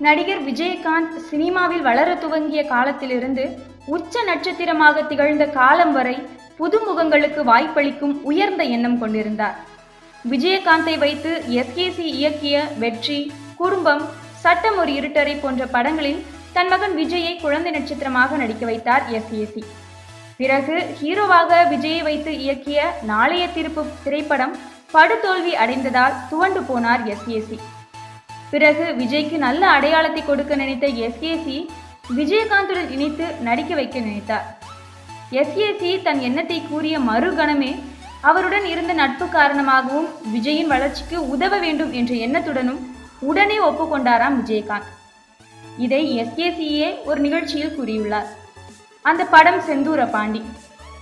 நடிகர் விஜயகாந்த் சினிமாவில் வளர துவங்கிய காலத்திலிருந்து உச்ச நட்சத்திரமாக திகழ்ந்த காலம் வரை புதுமுகங்களுக்கு வாய்ப்பளிக்கும் உயர்ந்த எண்ணம் கொண்டிருந்தார். விஜயகாந்தை வைத்து எஸ்கேசி இயக்கிய வெற்றி குடும்பம் சட்டம் ஒரு இருட்டரை போன்ற படங்களில் தன் மகன் விஜயை குழந்தை நட்சத்திரமாக நடிக்க வைத்தார் எஸ்ஏசி பிறகு ஹீரோவாக விஜயை வைத்து இயக்கிய நாளைய திருப்பு திரைப்படம் படுதோல்வி அடைந்ததால் துவண்டு போனார் எஸ்ஏசி பிறகு விஜய்க்கு நல்ல அடையாளத்தை கொடுக்க நினைத்த எஸ்ஏசி விஜயகாந்துடன் இணைத்து நடிக்க வைக்க நினைத்தார். எஸ்ஏசி தன் எண்ணத்தை கூறிய மறுகணமே அவருடன் இருந்த நட்பு காரணமாகவும் விஜயின் வளர்ச்சிக்கு உதவ வேண்டும் என்ற எண்ணத்துடனும் உடனே ஒப்புக்கொண்டாராம் விஜயகாந்த். இதை எஸ்கேசியே ஒரு நிகழ்ச்சியில் கூறியுள்ளார். அந்த படம் செந்தூர பாண்டி.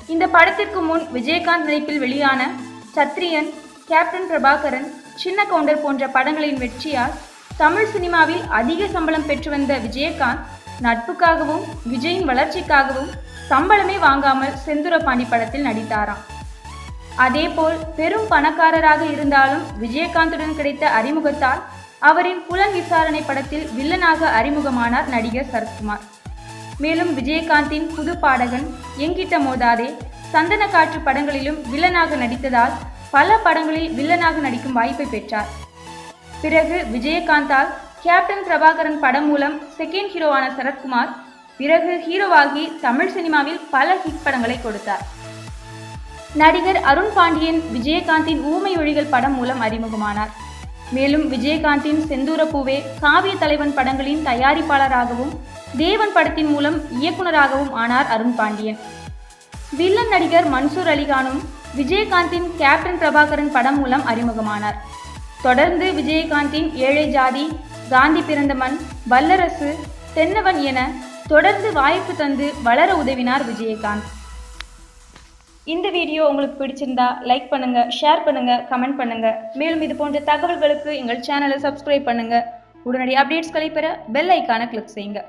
இந்த படத்திற்கு முன் விஜயகாந்த் நடிப்பில் வெளியான சத்ரியன் கேப்டன் பிரபாகரன் சின்ன கவுண்டர் போன்ற படங்களின் வெற்றியால் தமிழ் சினிமாவில் அதிக சம்பளம் பெற்று வந்த விஜயகாந்த் நட்புக்காகவும் விஜயின் வளர்ச்சிக்காகவும் சம்பளமே வாங்காமல் செந்துரபாண்டி படத்தில் நடித்தாராம். அதேபோல் பெரும் பணக்காரராக இருந்தாலும் விஜயகாந்துடன் கிடைத்த அறிமுகத்தால் அவரின் புலன் விசாரணை படத்தில் வில்லனாக அறிமுகமானார் நடிகர் சரத்குமார். மேலும் விஜயகாந்தின் புது பாடகன் எங்கிட்ட மோதாதே சந்தன காற்று படங்களிலும் வில்லனாக நடித்ததால் பல படங்களில் வில்லனாக நடிக்கும் வாய்ப்பை பெற்றார். பிறகு விஜயகாந்தால் கேப்டன் பிரபாகரன் படம் மூலம் செகண்ட் ஹீரோவான சரத்குமார் பிறகு ஹீரோவாகி தமிழ் சினிமாவில் பல ஹிட் படங்களை கொடுத்தார். நடிகர் அருண் பாண்டியன் விஜயகாந்தின் ஊமை ஒழிகள் படம் மூலம் அறிமுகமானார். மேலும் விஜயகாந்தின் செந்தூர பூவே காவிய தலைவன் படங்களின் தயாரிப்பாளராகவும் தேவன் படத்தின் மூலம் இயக்குனராகவும் ஆனார் அருண் பாண்டியன். வில்லன் நடிகர் மன்சூர் அலிகானும் விஜயகாந்தின் கேப்டன் பிரபாகரன் படம் மூலம் அறிமுகமானார். தொடர்ந்து விஜயகாந்தின் ஏழை ஜாதி காந்தி பிறந்த மண் வல்லரசு தென்னவன் என தொடர்ந்து வாய்ப்பு தந்து வளர உதவினார் விஜயகாந்த். இந்த வீடியோ உங்களுக்கு பிடிச்சிருந்தா லைக் பண்ணுங்க ஷேர் பண்ணுங்க கமெண்ட் பண்ணுங்க. மேலும் இது போன்ற தகவல்களுக்கு எங்கள் சேனலை சப்ஸ்கிரைப் பண்ணுங்க. உடனடி அப்டேட்ஸ்களை பெற பெல் ஐக்கான கிளிக் செய்யுங்க.